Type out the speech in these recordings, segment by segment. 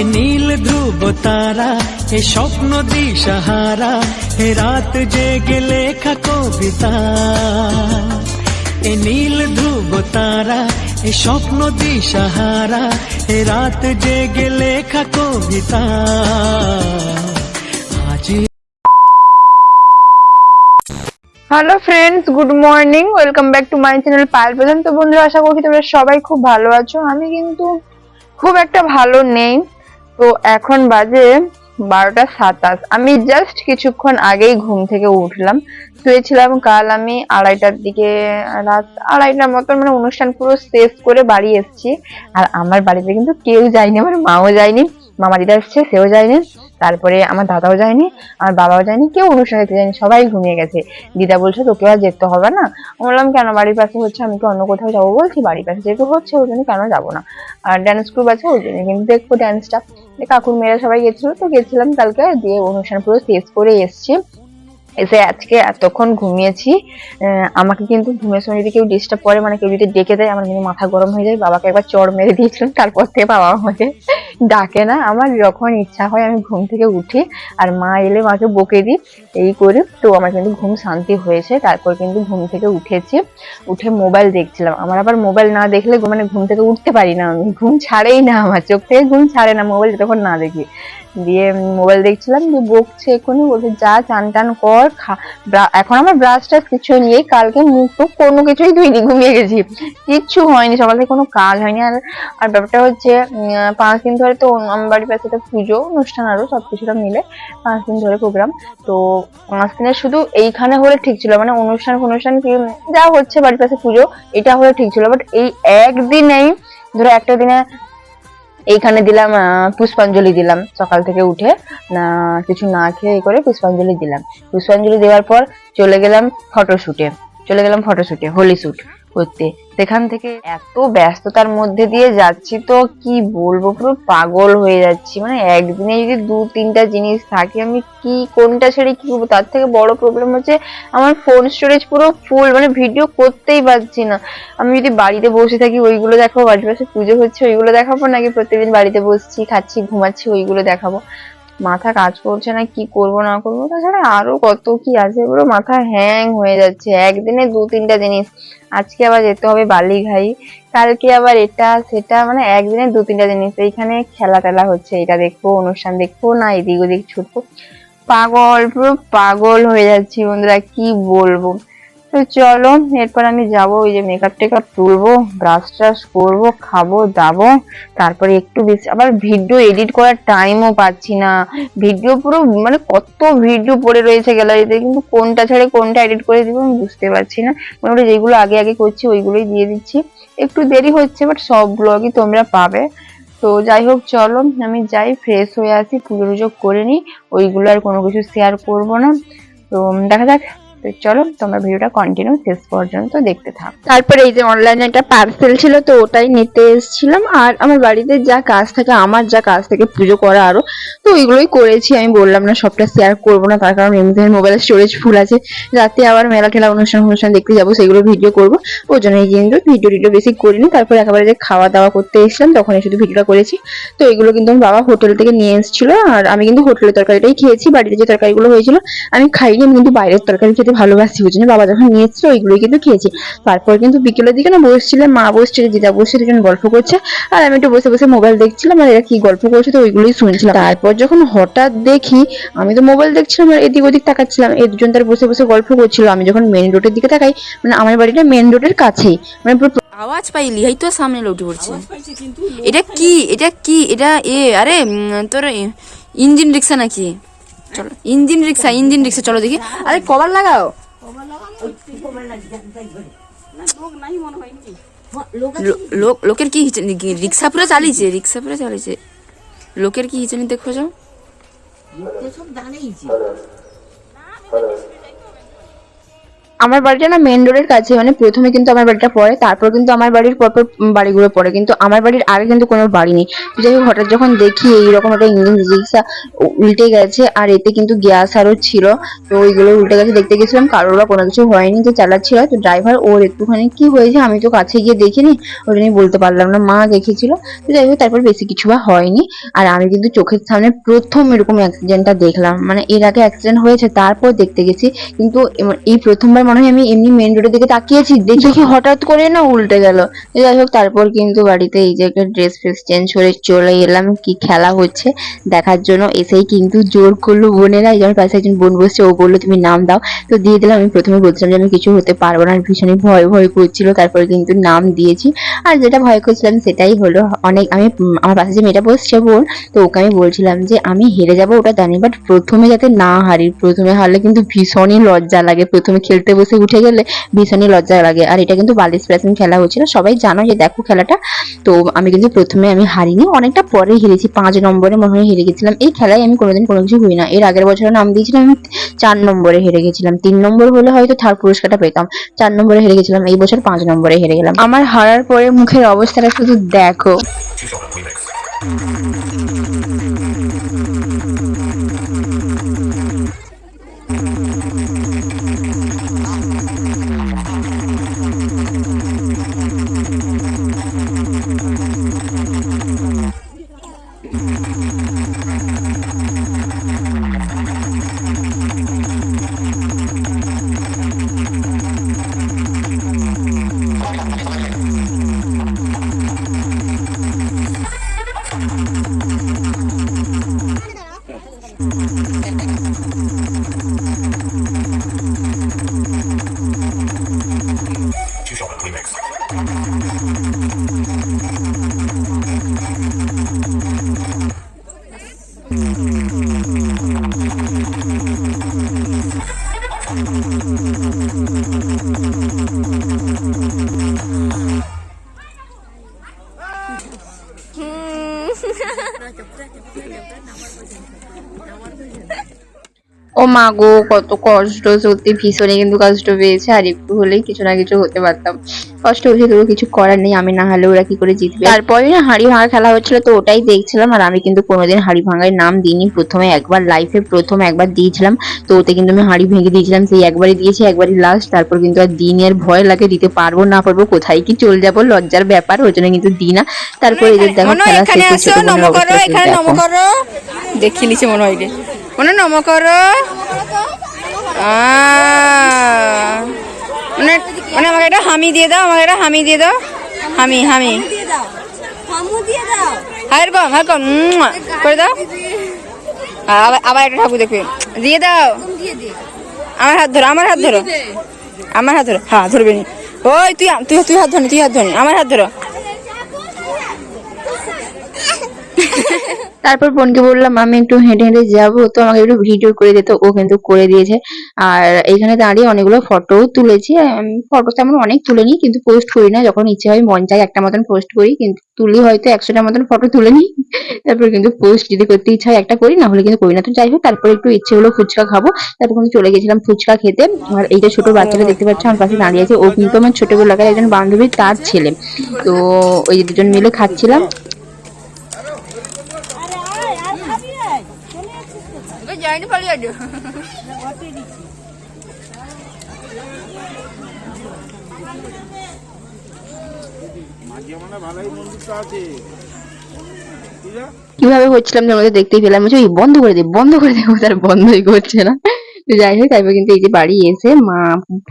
এ নীল ধ্রুব তারা, এ স্বপ্ন দিশাহারা, এ রাত জেগে লেখা কবিতা। এ নীল ধ্রুব তারা, এ স্বপ্ন দিশাহারা, এ রাত জেগে লেখা কবিতা। Hello friends good morning welcome back to my channel Payel Pradhan তো বন্ধুরা, আশা করছি তোমরা সবাই খুব ভালো আছো। আমি কিন্তু খুব একটা ভালো নেই। তো এখন বাজে বারোটা সাতাশ। আমি জাস্ট কিছুক্ষণ আগেই ঘুম থেকে উঠলাম। শুয়েছিলাম কাল আমি আড়াইটার দিকে, রাত আড়াইটার মতন মানে অনুষ্ঠান পুরো শেষ করে বাড়ি এসছি। আর আমার বাড়িতে কিন্তু কেউ যায়নি, আমার মাও যায়নি মামা দিদা এসছে, সেও যায়নি। তারপরে আমার দাদাও যায়নি, আমার বাবাও যায়নি, কেউ অনুষ্ঠান দেখতে যায়নি, সবাই ঘুমিয়ে গেছে। দিদা বলছে তোকে আর যেতে হবে না? বললাম, কেন? বাড়ির পাশে হচ্ছে, আমি তো অন্য কোথাও যাব? বলছি, বাড়ির পাশে যেহেতু হচ্ছে, ওই জন্য কেন যাব না? আর ড্যান্স গ্রুপ আছে, ওই জন্য কিন্তু দেখব ড্যান্সটা কাকুর মেয়েরা সবাই গেছিল, তো গেছিলাম কালকে, দিয়ে অনুষ্ঠান পুরো শেষ করে এসছি। এসে আজকে এতক্ষণ ঘুমিয়েছি। আমাকে কিন্তু ঘুমের সময় যদি কেউ ডিস্টার্ব করে মানে কেউ যদি ডেকে দেয়, আমার কিন্তু মাথা গরম হয়ে যায়। বাবাকে একবার চড় মেরে দিয়েছিলাম, তারপর থেকে বাবা আমাকে ডাকে না। আমার যখন ইচ্ছা হয়, আমি ঘুম থেকে উঠি আর মা এলে মাকে বকে দিই। এই করি তো আমার কিন্তু ঘুম শান্তি হয়েছে। তারপর কিন্তু ঘুম থেকে উঠেছি। উঠে মোবাইল দেখছিলাম। আমার আবার মোবাইল না দেখলে মানে ঘুম থেকে উঠতে পারি না আমি। ঘুম ছাড়েই না আমার। চোখ থেকে ঘুম ছাড়ে না, মোবাইল যতক্ষণ না দেখি। দিয়ে মোবাইল দেখছিলাম, দিয়ে বকছে এখনই, বলছে, যা, চান টান কর এখন আমার ব্রাশ টাশ কিছু নিয়ে কালকে মুখ টুক কোনো কিছুই ধুইনি, ঘুমিয়ে গেছি। কিচ্ছু হয়নি, সকাল থেকে কোনো কাজ হয়নি। আর আর ব্যাপারটা হচ্ছে পাঁচ দিন ধরে তো আমার বাড়ির পাশে তো পুজো, অনুষ্ঠান আরও সবকিছুটা মিলে পাঁচ দিন ধরে প্রোগ্রাম তো পাঁচ দিনে শুধু এইখানে হলে ঠিক ছিল মানে অনুষ্ঠান অনুষ্ঠান কি, যা হচ্ছে বাড়ির পাশে পুজো, এটা হলে ঠিক ছিল। বাট এই একদিনেই, ধরো একটা দিনে এইখানে দিলাম পুষ্পাঞ্জলি দিলাম সকাল থেকে উঠে। না, কিছু না খেয়ে করে পুষ্পাঞ্জলি দিলাম। পুষ্পাঞ্জলি দেওয়ার পর চলে গেলাম ফটোশুটে চলে গেলাম ফটোশুটে হোলি শুট করতে। সেখান থেকে এত ব্যস্ততার মধ্যে দিয়ে যাচ্ছি তো, কি বলব? পুরো পাগল হয়ে যাচ্ছি। মানে একদিনে যদি দু তিনটা জিনিস থাকে, আমি কি, কোনটা ছেড়ে কি করব? তার থেকে বড় প্রবলেম হচ্ছে আমার ফোন স্টোরেজ পুরো ফুল মানে ভিডিও করতেই পারছি না। আমি যদি বাড়িতে বসে থাকি, ওইগুলো দেখাবো বাড়ির পাশে পুজো হচ্ছে, ওইগুলো দেখাবো নাকি প্রত্যেকদিন বাড়িতে বসছি, খাচ্ছি, ঘুমাচ্ছি, ওইগুলো দেখাবো। মাথা কাজ করছে না, কি করব, না করব, তাছাড়া আরও কত কি আছে, পুরো মাথা হ্যাং হয়ে যাচ্ছে, একদিনে দু তিনটা জিনিস। আজকে আবার যেতে হবে বালিঘাই, কালকে আবার এটা, সেটা মানে একদিনে দু তিনটা জিনিস। এইখানে খেলা টেলা হচ্ছে, এটা দেখব, অনুষ্ঠান দেখব, না এদিক ওদিক ছুটবো। পাগল, পুরো পাগল হয়ে যাচ্ছি বন্ধুরা, কি বলব? তো চলো, এরপর আমি যাব ওই যে মেকআপ টেকআপ তুলবো ব্রাশ ট্রাশ করব, খাব, দাবো, তারপরে একটু বেশি, আবার ভিডিও এডিট করার টাইমও পাচ্ছি না। ভিডিও পুরো মানে কত ভিডিও পড়ে রয়েছে গ্যালারিতে কিন্তু কোনটা ছেড়ে কোনটা এডিট করে দিব আমি বুঝতে পারছি না। মোটামুটি যেগুলো আগে আগে করছি, ওইগুলোই দিয়ে দিচ্ছি। একটু দেরি হচ্ছে বাট সব ব্লগই তোমরা পাবে। তো যাই হোক, চলো, আমি যাই ফ্রেশ হয়ে আসি, পুজো টুজো করে নিই, ওইগুলো আর কোনো কিছু শেয়ার করব না। তো দেখা যাক। তো চলো, তোমরা ভিডিওটা কন্টিনিউ শেষ পর্যন্ত দেখতে থাকো। তারপরে এই যে অনলাইনে একটা পার্সেল ছিল, তো ওটাই নিতে এসেছিলাম। আর আমার বাড়িতে যা কাজ থাকে, আমার যা কাজ থাকে, পুজো করা আরও, তো ওইগুলোই করেছি। আমি বললাম না, সবটা শেয়ার করব না, তার কারণ এমনিতে মোবাইলের স্টোরেজ ফুল আছে। রাতে আবার মেলা ঠেলা অনুষ্ঠান অনুষ্ঠান দেখতে যাব, সেগুলো ভিডিও করব। ওই জন্য কিন্তু ভিডিও টিডিও বেশি করিনি। তারপরে একেবারে যে খাওয়া দাওয়া করতে এসেছিলাম তখন শুধু ভিডিওটা করেছি। তো এগুলো কিন্তু আমার বাবা হোটেল থেকে নিয়ে এসেছিল। আর আমি কিন্তু হোটেলের তরকারিটাই খেয়েছি। বাড়িতে যে তরকারিগুলো হয়েছিল, আমি খাইনি, আমি কিন্তু বাইরের তরকারি খেতে ভালোবাসি ওই জন্য বাবা যখন নিয়ে ওইগুলোই কিন্তু খেয়েছি। তারপর কিন্তু বিকেলের দিকে না বসছিলাম মা বসছিল দিদা বসছে দুজন গল্প করছে। আর আমি একটু বসে বসে মোবাইল দেখছিলাম, আর এরা কি গল্প করছে তো ওইগুলোই শুনছিলাম। তারপর যখন হঠাৎ দেখি, আমি তো মোবাইল দেখছিলাম আর এদিক ওদিক তাকাচ্ছিলাম। এই দুজন তার বসে বসে গল্প করছিল। আমি যখন মেন রোডের দিকে তাকাই মানে আমার বাড়িটা মেন রোডের কাছেই। মানে আওয়াজ পাইলি এই তো সামনে উঠে পড়ছে এটা কি? এটা কি? এটা এ, আরে তোর ইঞ্জিন রিক্সা নাকি? চলো, ইঞ্জিন রিক্সা ইঞ্জিন রিক্সা চলো দেখি। আরে, কভার লাগাও। লোক, লোকের কি রিক্সা পুরো চালিয়েছে? রিক্সা পুরো চালিয়েছে। লোকের কি হিচেনি দেখো যাও। আমার বাড়িটা না মেন রোডের কাছে মানে প্রথমে কিন্তু আমার বাড়িটা পড়ে, তারপর কিন্তু আমার বাড়ির পরপর বাড়িগুলো পড়ে, কিন্তু আমার বাড়ির আগে কিন্তু কোনো বাড়ি নেই। যাই হোক, হঠাৎ যখন দেখি এইরকম একটা ইঞ্জিন রিক্সা উল্টে গেছে, আর এতে কিন্তু গ্যাস আরও ছিল, তো ওইগুলো উল্টে গেছে, দেখতে গেছিলাম, কারোর কোনো কিছু হয়নি যে চালাচ্ছিল, তো ড্রাইভার ওর একটুখানি কি হয়েছে আমি তো কাছে গিয়ে দেখিনি, ওটা নিয়ে বলতে পারলাম না, মা দেখেছিল, তো যাই হোক, তারপর বেশি কিছু বা হয়নি, আর আমি কিন্তু চোখের সামনে প্রথম এরকম অ্যাক্সিডেন্টটা দেখলাম মানে এর আগে অ্যাক্সিডেন্ট হয়েছে, তারপর দেখতে গেছি, কিন্তু এই প্রথমবার মনে হয় আমি এমনি মেন রোডের দিকে তাকিয়েছি, দেখি হঠাৎ করে না উল্টে গেল। যাই হোক, তারপর কিন্তু বাড়িতে এই যে একটা ড্রেস ফ্রেস চেঞ্জ করে চলে এলাম, কি খেলা হচ্ছে দেখার জন্য। এসেই কিন্তু জোর করল বোনেরা, এই যে আমার পাশে একজন বোন বসছে, ও বলল, তুমি নাম দাও। তো দিয়ে দিলাম, আমি প্রথমে বলছিলাম যে আমি কিছু হতে পারব না ভীষণই ভয় ভয় করছিল। তারপরে কিন্তু নাম দিয়েছি। আর যেটা ভয় করছিলাম, সেটাই হলো অনেক, আমি আমার পাশে যে মেয়েটা বসছে বোন, তো ওকে আমি বলছিলাম যে, আমি হেরে যাব ওটা জানি বাট প্রথমে যাতে না হারি, প্রথমে হারলে কিন্তু ভীষণই লজ্জা লাগে, প্রথমে খেলতে বসে উঠে গেলে ভীষণই লজ্জা লাগে। আর এটা কিন্তু বালিশ প্লাসিং খেলা হচ্ছিল। সবাই জানো যে দেখো খেলাটা। তো আমি কিন্তু প্রথমে আমি হারিনি। অনেকটা পরে হেরেছি। পাঁচ নম্বরে মনে হয় হেরে গেছিলাম। এই খেলায় আমি কোনোদিন কোনো কিছু হই না। এর আগের বছর নাম দিয়েছিলাম আমি চার নম্বরে হেরে গেছিলাম। তিন নম্বর হলে হয়তো থার্ড পুরস্কারটা পেতাম। চার নম্বরে হেরে গেছিলাম। এই বছর পাঁচ নম্বরে হেরে গেলাম। আমার হারার পরে মুখের অবস্থাটা শুধু দেখো। মা গো কত কষ্ট সত্যি ভীষণই কিন্তু কষ্ট পেয়েছে। আর একটু হলেই কিছু না কিছু হতে পারতাম। কষ্ট হয়েছে তবু কিছু করার নেই আমি না হলে ওরা কি করে জিতবে? তারপরে না হাড়ি ভাঙা খেলা হচ্ছিল তো ওটাই দেখছিলাম। আর আমি কিন্তু কোনোদিন হাড়ি ভাঙায় নাম দিইনি। প্রথমে একবার লাইফে প্রথম একবার দিয়েছিলাম। তো ওতে কিন্তু আমি হাড়ি ভেঙে দিয়েছিলাম সেই একবারই দিয়েছি একবারই লাস্ট তারপর কিন্তু আর দিনই আর ভয় লাগে দিতে পারব না পারব কোথায় কি চলে যাব লজ্জার ব্যাপার ওই জন্য কিন্তু দিই না। তারপর এদের দেখো খেলা শেষে নম দেখো। দেখি নিচে মনে হয়। মনে নম করো। মানে মানে আমাকে একটা হামি দিয়ে দাও আমাকে একটা হামি দিয়ে দাও। হামি হামি। দিয়ে কম হায়ার কম করে দাও। আবার আবার একটা ঠাকুর দেখবে। দিয়ে দাও। আমার হাত ধরো আমার হাত ধরো। আমার হাত ধরো। হ্যাঁ ধরবে নি। ওই তুই তুই তুই হাত ধরনি তুই হাত ধরনি আমার হাত ধরো। তারপর বোনকে বললাম, আমি একটু হেঁটে হেঁটে যাব, তো আমাকে একটু ভিডিও করে দিত ও কিন্তু করে দিয়েছে। আর এখানে দাঁড়িয়ে অনেকগুলো ফটোও তুলেছি। ফটো তেমন অনেক তুলে নিই কিন্তু পোস্ট করি না। যখন ইচ্ছে হয় মন চায় একটা মতন পোস্ট করি, কিন্তু তুলি হয়তো একশোটার মতন ফটো তুলে নিই তারপর কিন্তু পোস্ট যদি করতে ইচ্ছা হয় একটা করি, না হলে কিন্তু করি না। তো যাই হোক, তারপর একটু ইচ্ছে হলো ফুচকা খাব। তারপর কিন্তু চলে গেছিলাম ফুচকা খেতে। আর এই যে ছোট বাচ্চাটা দেখতে পাচ্ছি, আমার পাশে দাঁড়িয়ে আছে। ও কিন্তু আমার ছোটবেলাকার একজন বান্ধবী তার ছেলে। তো ওই দুজন মিলে খাচ্ছিলাম আরে আয় আর খাবি আয় চলে যাইনি পালিয়ে যাও কীভাবে হচ্ছিলাম তোমাদের দেখতেই পেলাম। বলছি, "ওই বন্ধ করে দে বন্ধ করে দেবো তার বন্ধই করছে না। তো যাই হোক, তারপর কিন্তু এই যে বাড়ি এসে মা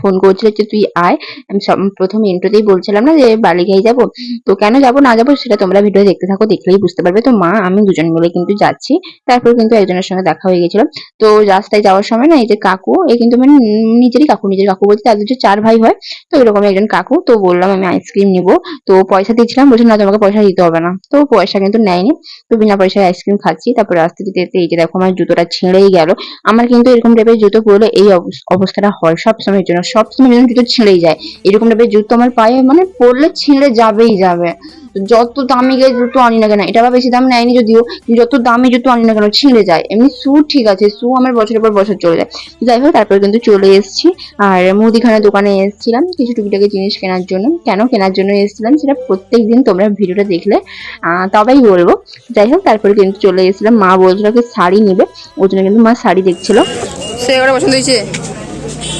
ফোন করছিল যে, তুই আয়। আমি প্রথম ইন্ট্রোতেই বলছিলাম না যে বালিঘাই যাব। তো কেন যাব, না যাব সেটা তোমরা ভিডিও দেখতে থাকো, দেখলেই বুঝতে পারবে। তো মা, আমি দুজন মিলে কিন্তু যাচ্ছি। তারপর কিন্তু একজনের সঙ্গে দেখা হয়ে গেছিল। তো রাস্তায় যাওয়ার সময় না, এই যে কাকু, এ কিন্তু মানে নিজেরই কাকু, নিজের কাকু বলতে তাদের যে চার ভাই হয়, তো এরকম একজন কাকু। তো বললাম, আমি আইসক্রিম নিবো। তো পয়সা দিয়েছিলাম, বলছি, না, তোমাকে পয়সা দিতে হবে না। তো পয়সা কিন্তু নেয়নি। তো বিনা পয়সায় আইসক্রিম খাচ্ছি। তারপর রাস্তা যেতে এই যে দেখো, আমার জুতোটা ছিঁড়েই গেল। আমার কিন্তু এরকম টাইপের জুতো পরলে এই অবস- অবস্থাটা হয় সব সময়ের জন্য, সব সময় যেন জুতো ছিঁড়েই যায়। এরকম টাইপের জুতো আমার পায়ে মানে পরলে ছিঁড়ে যাবেই যাবে। যত দামি গায়ে জুতো আনি না কেন, এটা বেশি দাম নেয়নি যদিও যত দামি জুতো আনি না কেন, ছিঁড়ে যায়। এমনি শু ঠিক আছে শু আমার বছরের পর বছর চলে যায়। যাই হোক, তারপর কিন্তু চলে এসেছি। আর মুদিখানা দোকানে এসেছিলাম কিছু টুকিটাকি জিনিস কেনার জন্য। কেন কেনার জন্য এসেছিলাম সেটা প্রত্যেক দিন তোমরা ভিডিওটা দেখলে তবেই বলব। যাই হোক, তারপরে কিন্তু চলে এসেছিলাম। মা বলছিল কি শাড়ি নেবে। ওই জন্য কিন্তু মা শাড়ি দেখছিল। সে এগুলো পছন্দ হয়েছে।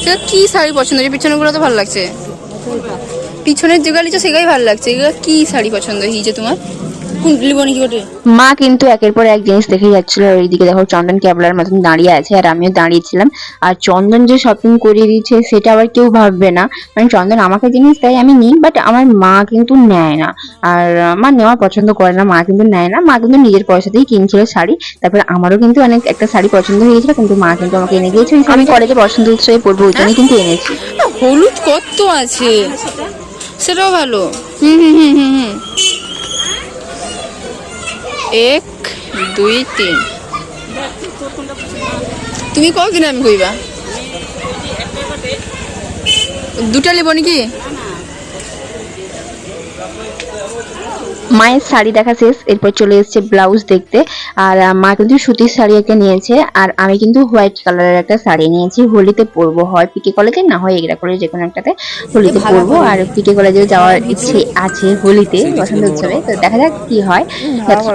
সেটা কি শাড়ি পছন্দ হয়েছে? পিছনেগুলো তো ভালো লাগছে। পিছনের যেগুলো নিচ্ছে সেগুলোই ভালো লাগছে। এগুলো কি শাড়ি পছন্দ হয়েছে তোমার? ওটে মা কিন্তু একের পর এক জিনিস দেখে যাচ্ছিল আর এইদিকে দেখো চন্দন ক্যাবলার মতন দাঁড়িয়ে আছে আর আমিও দাঁড়িয়েছিলাম। আর চন্দন যে শপিং করিয়ে দিয়েছে সেটা আবার কেউ ভাববে না। মানে চন্দন আমাকে জিনিস দেয় আমি নিই বাট আমার মা কিন্তু নেয় না। আর মা নেওয়া পছন্দ করে না মা কিন্তু নেয় না। মা কিন্তু নিজের পয়সাতেই কিনছিল শাড়ি তারপরে আমারও কিন্তু অনেক একটা শাড়ি পছন্দ হয়েছিল কিন্তু মা কিন্তু আমাকে এনে দিয়েছে। আমি কলেজে বসন্ত উৎসবে পড়ব ওই জন্যই কিন্তু এনেছি। না, হলুদ কত আছে? সেটাও ভালো। হুম হুম হুম হুম হুম। এক, দুই, তিন। তুমি কদিন আমি কইবা দুটা লিব নাকি? মায়ের শাড়ি দেখা শেষ, এরপর চলে এসেছে ব্লাউজ দেখতে। আর মা কিন্তু সুতির শাড়ি একটা নিয়েছে আর আমি কিন্তু হোয়াইট কালারের একটা শাড়ি নিয়েছি। হোলিতে পরবো হয় পিকে কলেজে না হয় এগরা করে যে কোনো একটাতে হোলিতে পরবো। আর পিকে কলেজে যাওয়ার ইচ্ছে আছে হোলিতে বসন্ত উৎসবে তো দেখা যাক কি হয়।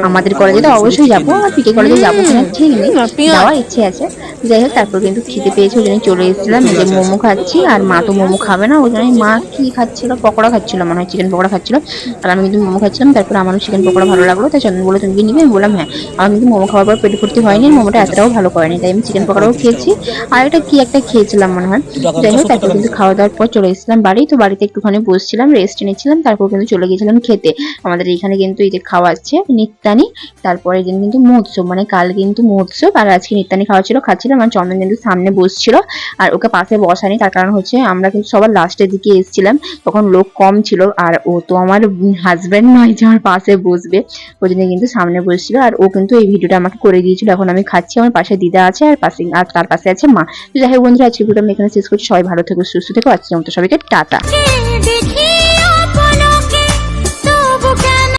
আমাদের কলেজে তো অবশ্যই যাব আর পিকে কলেজে যাব কিনা ঠিক নেই। যাওয়ার ইচ্ছে আছে। যাই হোক তারপর কিন্তু খিদে পেয়েছে ওই জন্য চলে এসেছিলাম। যে মোমো খাচ্ছি আর মা তো মোমো খাবে না ওই জন্য মা কি খাচ্ছিল? পকোড়া খাচ্ছিল মনে হয় চিকেন পকোড়া খাচ্ছিল। আর আমি কিন্তু মোমো খাচ্ছিলাম তারপর আমারও চিকেন পকোড়া ভালো লাগল। তাই চন্দন বলে তুমি কি নিবে? আমি বললাম হ্যাঁ। আমার কিন্তু মোমো খাওয়ার পর পেট ভর্তি হয়নি মোমোটা এতটাও ভালো করেনি তাই আমি চিকেন পকোড়াও খেয়েছি। আর একটা কি একটা খেয়েছিলাম মনে হয়। যাই হোক তারপর কিন্তু খাওয়া দাওয়ার পর চলে এসেছিলাম বাড়ি তো বাড়িতে একটুখানি বসছিলাম রেস্ট নিচ্ছিলাম তারপর কিন্তু চলে গিয়েছিলাম খেতে। আমাদের এখানে কিন্তু এই যে খাওয়াচ্ছে নিত্যানি তারপরে দিন কিন্তু মহোৎসব মানে কাল কিন্তু মহোৎসব আর আজকে নিত্যানি খাওয়া ছিল খাচ্ছিলাম আর চন্দন কিন্তু সামনে বসছিল আর ওকে পাশে বসানি তার কারণ হচ্ছে আমরা কিন্তু সবার লাস্টের দিকে এসেছিলাম তখন লোক কম ছিল আর ও তো আমার হাজবেন্ড নয় যে আমার পাশে বসবে ওই জন্য কিন্তু সামনে বসছিল আর ও কিন্তু এই ভিডিওটা আমাকে করে দিয়েছিল। এখন আমি খাচ্ছি, আমার পাশে দিদা আছে আর পাশে, আর তার পাশে আছে মা। যাই হোক বন্ধুরা আজকে ভিডিও আমি এখানে শেষ করছি। সবাই ভালো থেকো, সুস্থ থেকো। আজকে মতো সবাইকে টাটা।